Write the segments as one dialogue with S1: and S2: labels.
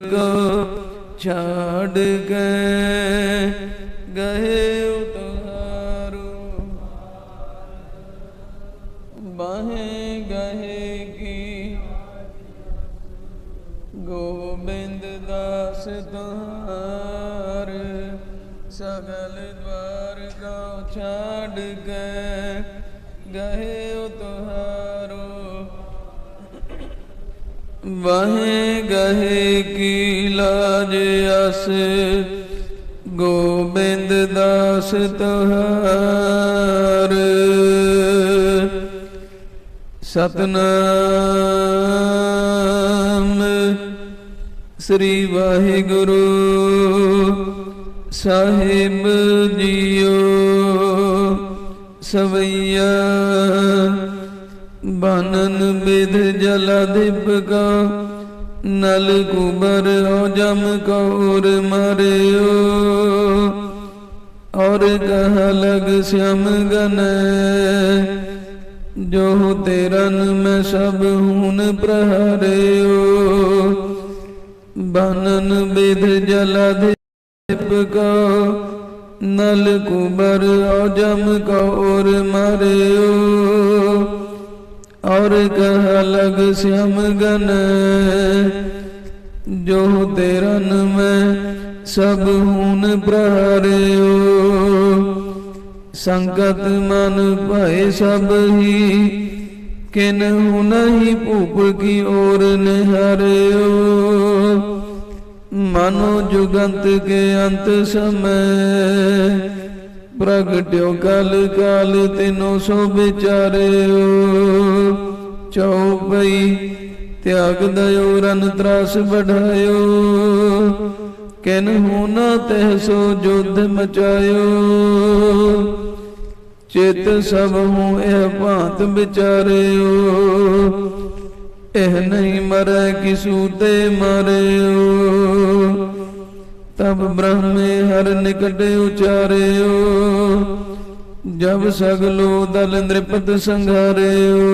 S1: ਕੋ ਛਾੜ ਕੇ ਗਏ ਉਤਾਰੂ। ਬਾਹੇ ਗਏ ਕੀ? ਗੋਬਿੰਦ ਦਾਸ ਤੁਹਾਰ ਸਗਲ ਦਵਾਰ ਕੋ ਛਾੜ ਗਏ ਗਏ ਵਹੇ ਗਏ ਕੀ ਲਾਜ ਅਸ ਗੋਬਿੰਦ ਦਾਸ ਤੁਹਾਰ। ਸਤਨਾਮ ਸ੍ਰੀ ਵਾਹਿਗੁਰੂ ਸਾਹਿਬ ਜੀਓ ਸਵਈਆ। ਬਾਨਨ ਬਿਧ ਜਲ ਦਿਪਕਾ ਨਲ ਕੁਬਰ ਹੋ ਜਮ ਕੌਰ ਮਰਿਓ ਔਰ ਕਹ ਲਗ ਸਿਮ ਗਨ ਜੋ ਤੇਰਨ ਮੈਂ ਸਭ ਹੁਣ ਪ੍ਰਹਰਿਓ ਬਾਨਨ ਬਿਧ ਜਲ ਦਿਪਕਾ ਨਲ ਕੁਬਰ ਹੋ ਜਮ ਕੌਰ ਮਰਿਓ ਔਰ ਕਹ ਲਗ ਸਿਮ ਗਨ, ਜੋ ਤੇਰਨ ਮੈਂ ਸਭ ਹੁਣ ਪ੍ਰਹਰਿਓ। ਸੰਗਤ ਮਨ ਭਏ ਸਭ ਹੀ, ਕਿਨ ਨਹੀਂ ਭੂਪ ਕੀ ਔਰ ਨਿਹਰਿਓ। ਮਨੋ ਜੁਗੰਤ ਕੇ ਅੰਤ ਸਮੈ ਪ੍ਰਗਟਿਓ ਕਲ ਕਾਲ ਤਿਨੋ ਸੋ ਵਿਚਾਰਿਓ। ਚਉਪਈ ਤਿਆਗ ਦਇਓ ਰਨ ਤਰਾਸ ਬਢਾਇਓ ਕਿਨ ਹੋਣਾ ਤਹਿ ਸੋ ਜੁਧ ਮਚਾਇਓ। ਚਿਤ ਸਭ ਹੂੰ ਇਹ ਭਾਂਤ ਵਿਚਾਰਿਓ। ਇਹ ਨਹੀਂ ਮਰੈ ਕਿਸੂ ਤੇ ਮਾਰਿਓ। ਤਬ ਬ੍ਰਹਮੇ ਹਰ ਨਿਕਟ ਉਚਾਰਿਓ, ਜਬ ਸਗਲੋ ਦਲ ਨ੍ਰਿਪਤ ਸੰਘਾਰਿਓ।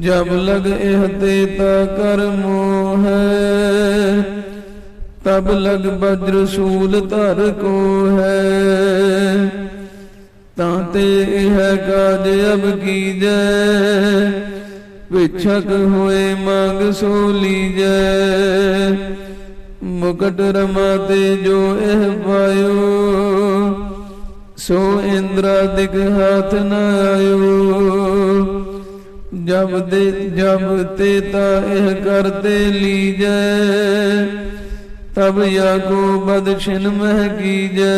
S1: ਜਬ ਲਗ ਇਹ ਤੇ ਤਾ ਕਰਮੋ ਹੈ ਤਬ ਲਗ ਬਜਰ ਸੂਲ ਧਰ ਕੋ ਹੈ ਤਾਂ ਤੇ ਇਹ ਕਾਜ ਅਬ ਕੀਜੈ, ਵਿਛਕ ਹੋਏ ਮੰਗ ਸੋ ਲੀਜੈ। ਮੁਕਟ ਰਮਾ ਤੇ ਜੋ ਇਹ ਪਾਇਓ, ਸੋ ਇੰਦਰਾ ਇੰਦਰਾਦਿਕ ਹਾਥ ਨ ਆਇਓ। ਜਬ ਦੇ, ਜਬ ਤੇ ਤਾ ਇਹ ਕਰਤੇ ਲੀਜੈ, ਤਬ ਯਾ ਕੋ ਬਦਛਿਨ ਮਹਿ ਕੀਜੈ।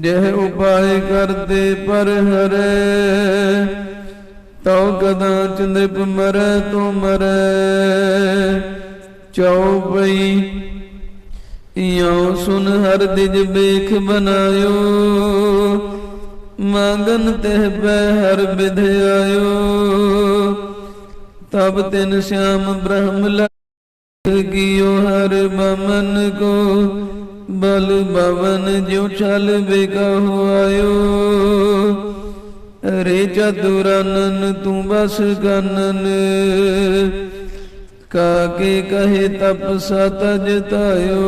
S1: ਜਹ ਉਪਾਏ ਕਰਤੇ ਪਰ ਹਰੇ, ਤਉ ਕਦਾ ਚੰਦ੍ਰਿਪ ਮਰੈ ਤੋ ਮਰੈ। ਚਉਪਈ ਇਉ ਸੁਨ ਹਰ ਦਿਜ ਬੇਖ ਬਨਾਇਓ ਮੰਗਨ ਤਹਿ ਪੈ ਹਰ ਵਿਧ ਆਇਓ। ਤਬ ਤਿਨ ਸ਼ਾਮ ਬ੍ਰਹਮ ਲਗ ਗਿਓ ਹਰ ਬਮਨ ਕੋ। ਬਲ ਬਵਨ ਜਿਉ ਛਲ ਬਿਕਹੁ ਆਇਓ। ਰੇ ਚਤੁਰਨਨ ਤੂੰ ਬਸ ਗਨਨ। ਕਾਕੇ ਕਹੇ ਤਪ ਸਤਜ ਤਾਇਓ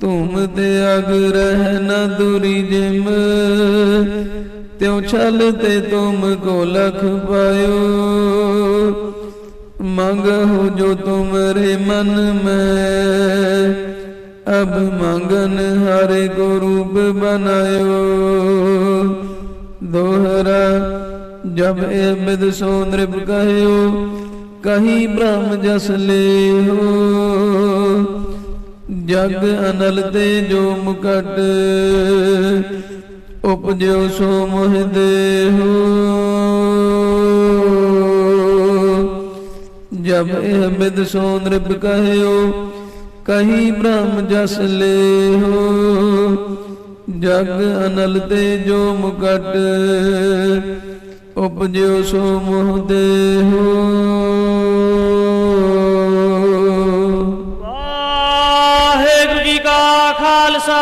S1: ਤੁਮ ਤੇ ਅਗ ਰਹਿ ਨ ਦੁਰੀ ਜਿਮ। ਤਿਉ ਛਲ ਤੇ ਤੁਮ ਕੋ ਲਖ ਪਾਇਓ ਮੰਗਹੁ ਜੋ ਤੁਮਰੇ ਮਨ ਮੈਂ। ਅਬ ਮੰਗਨ ਹਰੇ ਕੋ ਰੂਪ ਬਨਾਇਓ। ਦੋਹਰਾ ਜਬ ਇਹ ਬਿਦ ਸੋ ਨ੍ਰਿਪ ਕਹਿਓ। ਕਹੀ ਬ੍ਰਹਮ ਜਸ ਲੇਹੋ। ਜਗ ਅਨਲ ਤੇ ਜੋ ਮੁਕਟ, ਉਪਜਿਓ ਸੋ ਮੋਹ ਦੇਹੋ। ਜਬ ਇਹ ਬਿਦ ਸੋ ਨ੍ਰਿਪ ਕਹਿਓ, ਕਹੀ ਬ੍ਰਹਮ ਜਸ ਲੇਹੋ। ਜਗ ਅਨਲ ਤੇ ਜੋ ਮੁਕਟ ਉਪਜਿਓ ਸੋ ਮੋਹ ਦੇਹੋ
S2: ਵਾਹਿਗੁਰੂ ਜੀ ਕਾ ਖਾਲਸਾ,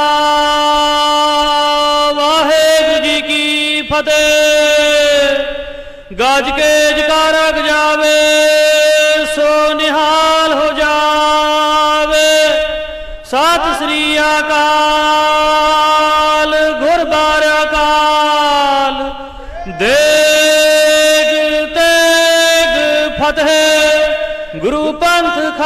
S2: ਵਾਹਿਗੁਰੂ ਜੀ ਕੀ ਫਤਿਹ। ਗੱਜ ਕੇ ਜਕਾਰਾ ਗਜਾਵੇ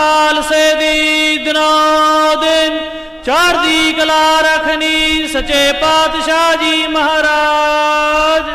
S2: ਖਾਲਸੇ ਦੀ ਦਿਨੋ ਦਿਨ ਚੜ੍ਹਦੀ ਕਲਾ ਰਖਣੀ ਸੱਚੇ ਪਾਤਸ਼ਾਹ ਜੀ ਮਹਾਰਾਜ।